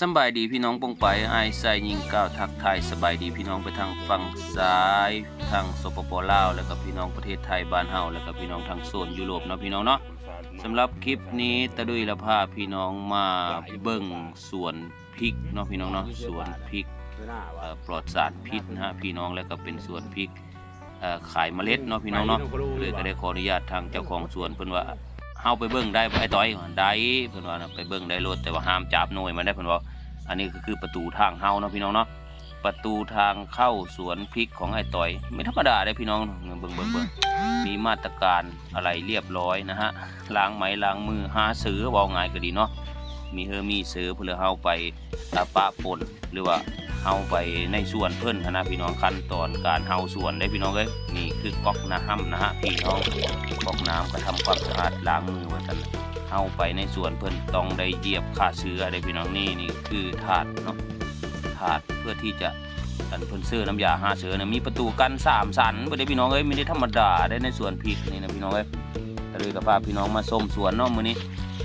สบายดีพี่น้องปงไปไอายใส่ยิงก้าวทักไทยสบายดีพี่น้องไปทางฝั่งซ้ายทางสปปลาว แล้วก็พี่น้องประเทศไทยบ้านเฮาแล้วก็พี่น้องทางโซนยุโรปเนาะพี่น้องเนาะสำหรับคลิปนี้ตะดุยละพาพี่น้องมาเบิ่งสวนพริกเนาะพี่น้องเนาะสวนพริกปลอดสารพิษนะฮะพี่น้องแล้วก็เป็นสวนพริกขายเมล็ดเนาะพี่น้องเนาะเลยก็ได้ขออนุญาตทางเจ้าของสวนเพิ่นว่า เฮาไปเบิ่งได้บ่ไอ้ต้อยได้เพิ่นว่านะไปเบิ่งได้โลดแต่ว่าห้ามจับหน่วยมันได้เพิ่นว่าอันนี้ก็คือประตูทางเฮาเนาะพี่น้องเนาะประตูทางเข้าสวนพริกของไอ้ต้อย ไม่ธรรมดาได้พี่น้องเบิ่งเบิ่งเบิ่งมีมาตรการอะไรเรียบร้อยนะฮะล้างไม้ล้างมือหาซื้อเว้าง่ายก็ดีเนาะมีเฮอมีซื้อเพื่อเฮาไปตะปะปนหรือว่าเฮาไปในสวนเพิ่นหั้นนะพี่น้องขั้นตอนการเฮาสวนได้พี่น้องเอ้ยนี่ คือก๊อกน้ำนะฮะพี่น้องกรอกน้ำก็ทำความสะอาดล้างมือว่าซั่นเฮาไปในสวนเพิ่อนต้องได้เหยียบฆ่าเชื้อได้พี่น้องนี่นี่คือถาดเนาะถาดเพื่อที่จะอันเพิ่นซื้อน้ำยาฆ่าเชื้อเนี่ยมีประตูกันสามสันบ่ได้พี่น้องเอ้ยไม่ได้ธรรมดาได้ในสวนพริกนี่นะพี่น้องเอ้ยก็เลยกับพาพี่น้องมาชมสวนเนาะมื้อนี้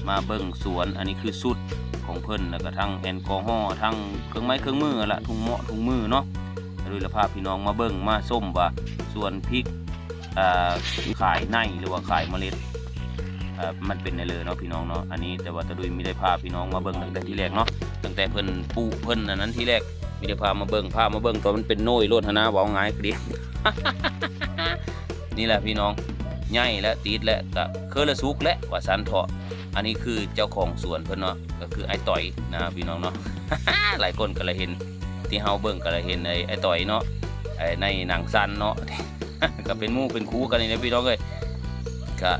มาเบิ่งสวนอันนี้คือสุดของเพิ่นแล้วก็ทั้งแอลกอฮอล์ทั้งเครื่องไม้เครื่องมือละถุงเหมาะถุงมือเนาะ ลยละพาพพี่น้องมาเบิ่งมาส้มว่าสวนพริกขายในหรือว่าขายเมล็ดมันเป็นในเลยเนาะพี่น้องเนาะอันนี้แต่ว่าตะดุยไม่ได้พาพี่น้องมาเบิ่งตั้งแต่ที่แรกเนาะตั้งแต่เพิ่นปูเพิ่นอันนั้นที่แรกไมีได้พามาเบิ่งพามาเบิ่งตอนมันเป็นโน่ยโลดหนนะเว้าง่ายกดีนี่แหละพี่น้องใหญ่และติดและก็เคอละสุกและว่าสันเถาะอันนี้คือเจ้าของสวนเพิ่นเนาะก็คือไอ้ต่อยนะพี่น้องเนาะหลายคนก็เลยเห็น ที่เฮาเบิ่งก็เลยเห็นไอ้ไอ้ต่อยเนาะไอ้ในหนังสั้นเนาะ ก็เป็นมู่เป็นคู่กันนี่นะพี่น้องเอ้ยก็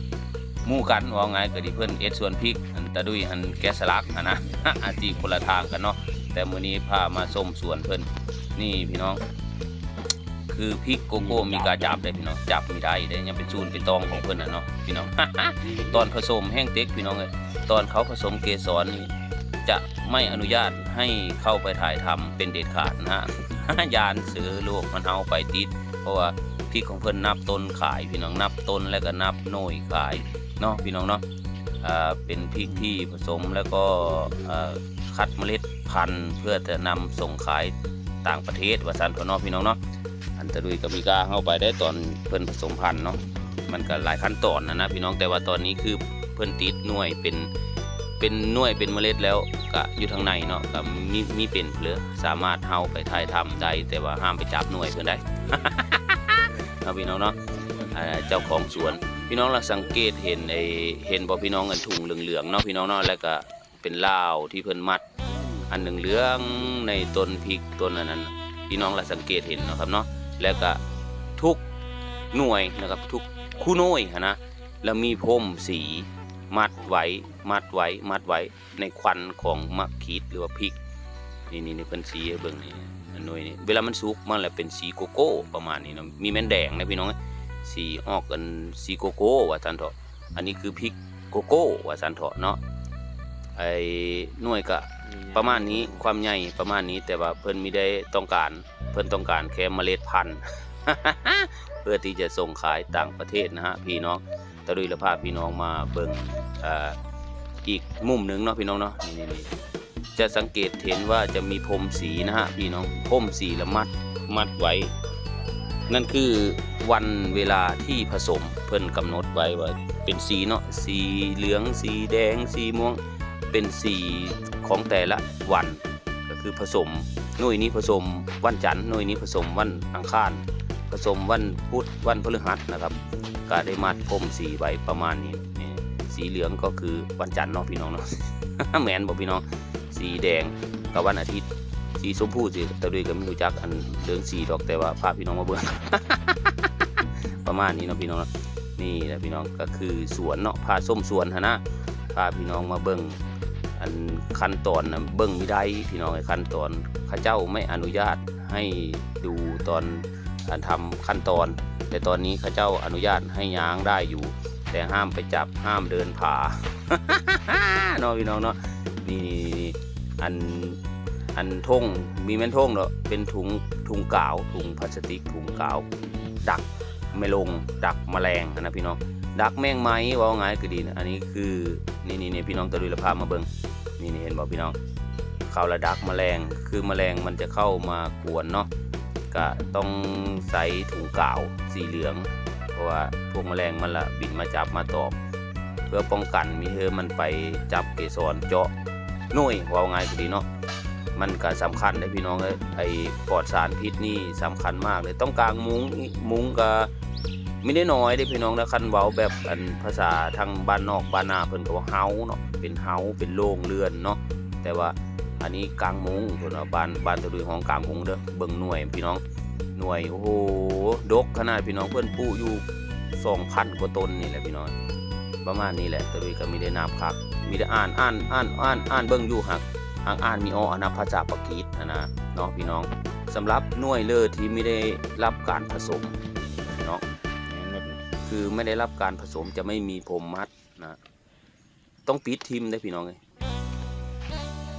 มู่กันว่าไงก็ดิเพิ่อนเอ็ดส่วนพริกอันตะดุยหันแกสลักหันนะอาจีคนละทางกันเนาะแต่มื้อนี้พามาส้มสวนเพิ่นนี่พี่น้อง คือพริกโกโก้มีการจับได้พี่น้องจับมีได้ได้ยังเป็นซูนเป็นตองของเพิ่นน่ะเนาะพี่น้อง ตอนผสมแห้งเต็กพี่น้องเอ้ยตอนเขาผสมเกสรนี่จะ ไม่อนุญาตให้เข้าไปถ่ายทำเป็นเด็ดขาดนะฮะยานเสือโลกมันเอาไปติด เพราะว่าพริกของเพิ่นนับต้นขาย พี่น้องนับต้นแล้วก็นับหน่วยขายเนาะพี่น้องเนาะเป็นพริกที่ผสมแล้วก็คัดเมล็ดพันธุ์เพื่อจะนำส่งขายต่างประเทศว่าสันเถอะเนาะพี่น้องเนาะอันตะดุยกับมีกาเข้าไปได้ตอนเพิ่นผสมพันธุ์เนาะมันก็หลายขั้นตอนนะนะพี่น้องแต่ว่าตอนนี้คือเพิ่นติดหน่วยเป็น เป็นน่วยเป็นเมล็ดแล้วก็อยู่ทางในเนาะก็มีมีเป็นเหลือสามารถเฮาไปถ่ายทำได้แต่ว่าห้ามไปจับหน่วยเพิ่อนได้เอาพี่น้องเนาะเจ้าของสวน พี่น้องเราสังเกตเห็นไอเห็นบ่พี่น้องอันถุงเหลืองๆเนาะพี่น้องเนาะแล้วก็เป็นลาวที่เพิ่นมัด อันหนึ่งเหลืองในต้นพริกต้นนั้นพี่น้องเราสังเกตเห็นนะครับเนาะแล้วก็ทุกหน่วยนะครับทุกคู่น่วยนะแล้วมีพรมสี มัดไว้มัดไว้มัดไว้ในควันของมะขีดหรือว่าพริก นี่นี่นี่เพิ่นสีเบิ่งนี่อันหน่ยนี่เวลามันสุกมันแหละเป็นสีโกโก้ประมาณนี้เนาะมีแม่นแดงนะพี่น้องสีออกกันสีโกโก้ว่าซันเถาะอันนี้คือพริกโกโก้ว่าซันเถาะเนาะไอ้หน่วยก็ประมาณนี้ความใหญ่ประมาณนี้แต่ว่าเพิ่นมีได้ต้องการ เพิ่นต้องการแค่เมล็ดพันธุ์เพื่อที่จะส่งขายต่างประเทศนะฮะพี่น้อง ตะลุยละพาพี่น้องมาเบิ่งอ่าอีกมุมหนึ่งเนาะพี่น้องเนาะนี่นี่จะสังเกตเห็นว่าจะมีพรมสีนะฮะพี่น้องพรมสีละมัดมัดไว้ นั่นคือวันเวลาที่ผสมเพิ่นกำหนดไว้ว่าเป็นสีเนาะสีเหลืองสีแดงสีม่วงเป็นสีของแต่ละวัน ก็คือผสมหน่วยนี้ผสมวันจันทร์หน่วยนี้ผสมวันอังคารผสมวันพุธวันพฤหัสนะครับ ก็ได้มัดพรมสีไว้ประมาณนี้นี่สีเหลืองก็คือวันจันทร์เนาะพี่น้องเนาะแมนบอกพี่น้องสีแดงกับวันอาทิตย์สีชมพูสิแต่ด้วยก็ไม่รู้จักอันเรื่องสีดอกแต่ว่าพาพี่น้องมาเบิ่งประมาณนี้เนาะพี่น้องนี่แหละพี่น้องก็คือสวนเนาะพาส้มสวนหนนะพาพี่น้องมาเบิ่งอันขั้นตอนนะเบิ่งไม่ได้พี่น้องไอ้ขั้นตอนข้าเจ้าไม่อนุญาตให้ดูตอน การทำขั้นตอน แต่ตอนนี้ข้าเจ้าอนุญาตให้ย้างได้อยู่ แต่ห้ามไปจับห้ามเดินผาเนาะพี่น้องเนาะนี่นี่อันอันท่งมีแม่นทงเนาะเป็นถุงถุงกาว ถุงพลาสติกถุงกาว ดักไม่ลงดักแมลงนะพี่น้องดักแมงไม้ว่าไงก็ดีนะอันนี้คือนี่นี่นี่พี่น้องตะลุยละพามาเบิงนี่นี่เห็นบอกพี่น้องขข่าวระดักแมลงคือแมลงมันจะเข้ามากวนเนาะ ก็ต้องใส่ถุงกาวสีเหลือง เพราะว่าพวกแมลงมันละบินมาจับมาตอบ เพื่อป้องกันมิให้มันไปจับเกสรเจาะหน่ยว่าง่ายก็ดีเนาะมันก็สำคัญเลยพี่น้องเอ้ยไอ้ปลอดสารพิษนี่สำคัญมากเลยต้องกางมุ้งมุ้งก็ไม่ได้น้อยเด้พี่น้องนะคันเว้าแบบอันภาษาทางบ้านนอกบ้านนาเพิ่นก็ว่าเฮาเนาะเป็นเฮาเป็นโล่งเรือนเนาะแต่ว่า อันนี้กลางมุงเพิ่นว่าบ้านบ้านตะลุยห้องกลางมุงเด้อเบิ่งหน่วยพี่น้องหน่วยโอ้โหดกขนาดพี่น้องเพิ่อนปลูกอยู่2,000กว่าต้นนี่แหละพี่น้องประมาณนี้แหละตะลุยก็มีได้นับครับมีได้อ่านอ่านอ่านอ่านอ่านเบิ่งอยู่หักหางอ่านมีอ้ออนับภาษาปกีสนะนะเนาะพี่น้องสำหรับหน่วยเลอที่ไม่ได้รับการผสมเนาะคือไม่ได้รับการผสมจะไม่มีผมมัดนะต้องปิดทิมได้พี่น้องเลย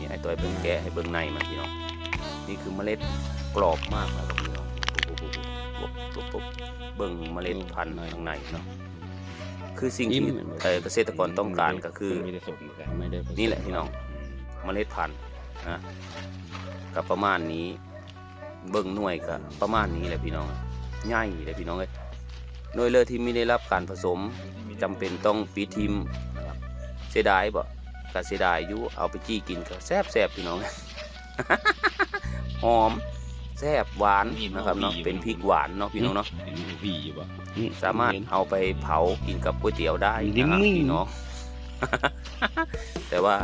ไอ้ตัวเบิ่งแกะให้เบิ่งในมันพี่น้องนี่คือเมล็ดกรอบมากนะครับพี่น้องปุ๊บปุ๊บปุ๊บปุ๊บปุ๊บเบิ่งเมล็ดพันธุ์ข้างในเนาะคือสิ่งที่เอ่อเกษตรกรต้องการก็คือไม่ได้สมแต่ไม่ได้ผสมนี่แหละพี่น้องเมล็ดพันธุ์นะกับประมาณนี้เบิ่งหน่วยก็ประมาณนี้แหละพี่น้องง่ายเลยพี่น้องเลยหน่วยเลือที่ไม่ได้รับการผสมจำเป็นต้องปีทิมนะครับเสียดายบ่ ก็เสียดายอยู่เอาไปจี้กินก็แซ่บแซ่บพี่น้องหอมแซ่บหวานนะครับเนาะเป็นพริกหวานเนาะพี่น้องเนาะเห็นมีพี่อยู่ป่ะสามารถเอาไปเผากินกับก๋วยเตี๋ยวได้ดินะครับมิ่งพี่น้องแต่ว่า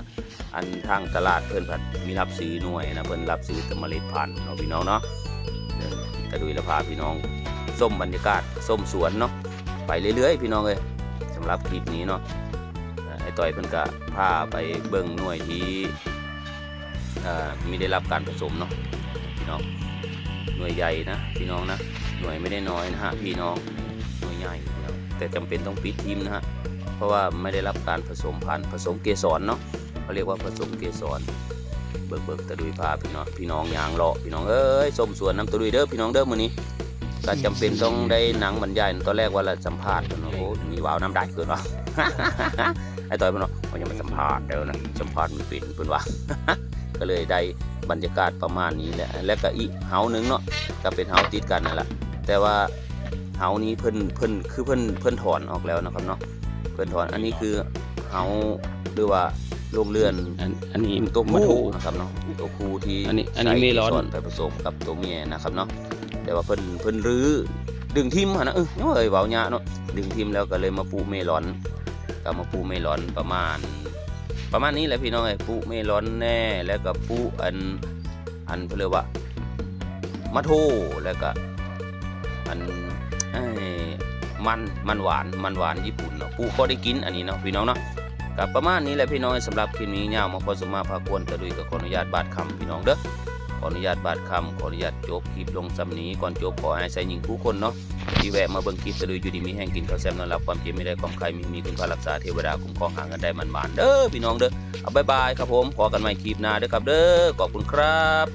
อันทางตลาดเพิ่นผัดมีรับซื้อหน่วยนะเพิ่นรับซื้อแต่เมล็ดพันธุ์เนาะพี่น้องเนาะเดี๋ยวกระดุยและพาพี่น้องส้มบรรยากาศส้มสวนเนาะไปเรื่อยๆ พี่น้องเลยสำหรับคลิปนี้เนาะเอ่อไอ้ ต่อยเพิ่นก็พาไปเบิ่งหน่วยที่อ่อมีได้รับการผสมเนาะพี่น้องหน่วยใหญ่นะพี่น้องนะหน่วยไม่ได้น้อยนะฮะพี่น้องหน่วยใหญ่แต่จำเป็นต้องปิดทีมนะฮะเพราะว่าไม่ได้รับการผสมพันธุ์ผสมเกสรเนาะเขาเรียกว่าผสมเกสรเบิกเบิกตะดุยพาพี่น้องพี่น้องยางเลาะพี่น้องเอ้ยส้มสวนน้ำตะดุยเด้อพี่น้องเด้อมื้อนี้ก็จำเป็นต้องได้หนังบรรยายตอนแรกว่าเราสัมภาษณ์เนาะโอ้มีวาวน้ำได้เกินวะ ไอ้ต่อยมันเนาะมันยังไม่สัมภาษณ์เด้อนะสัมภาษณ์มันเป็นเพิ่นว่า ก็เลยได้บรรยากาศประมาณนี้แหละแล้วก็อีกเฮาหนึงเนาะก็เป็นเฮาติดกันนั่นแหละแต่ว่าเฮานี้เพิ่นเพิ่นคือเพิ่นเพิ่นถอนออกแล้วนะครับเนาะเพิ่นถอนอันนี้คือเฮาหรือว่าโรงเรือนอันอันนี้ตัวมาผู้ถูนะครับเนาะตัวผู้ที่อันนี้อันนี้ไม่ร้อนใส่เกสไปผสมกับตัวเมียนะครับเนาะแต่ว่าเพิ่นเพิ่นรื้อดึงทิมหั่นนะเออเอ้ยเว้าหยาเนาะดึงทิมแล้วก็เลยมาปลูกเมลอน ก็มาปลูกเมลอนประมาณ ประมาณนี้แหละพี่น้องไอ้ปลูกเมลอนแน่แล้วก็ปลูกอันอันเพิ่นเรียกว่ามะโทแล้วก็อันไอ้มันมันหวานมันหวานญี่ปุ่นเนาะปลูกพอได้กินอันนี้เนาะพี่น้องเนาะกับประมาณนี้แหละพี่น้องสำหรับคลิปนี้ยาวมาพอสมมาพากวนตะลุยกับขออนุญาตบาดคำพี่น้องเด้อ ออนุญาตบาดคำขออนุญาตจบคลิปลงสำนี้ก่อนจบขอให้ใส่หญิงผู้คนเนาะที่แวะมาเบิ่งคลิปตะลุยอยู่ดีมีแห้งกินข้าวแซมนอนหลับความเจ็บไม่ได้ความใครมีมีคุณพารักษาเทวดาคุ้มครองหากันได้มันมานๆเด้อพี่น้องเด้อเอาบายบายครับผมขอกันใหม่คลิปหน้าเด้อครับเด้อขอบคุณครับ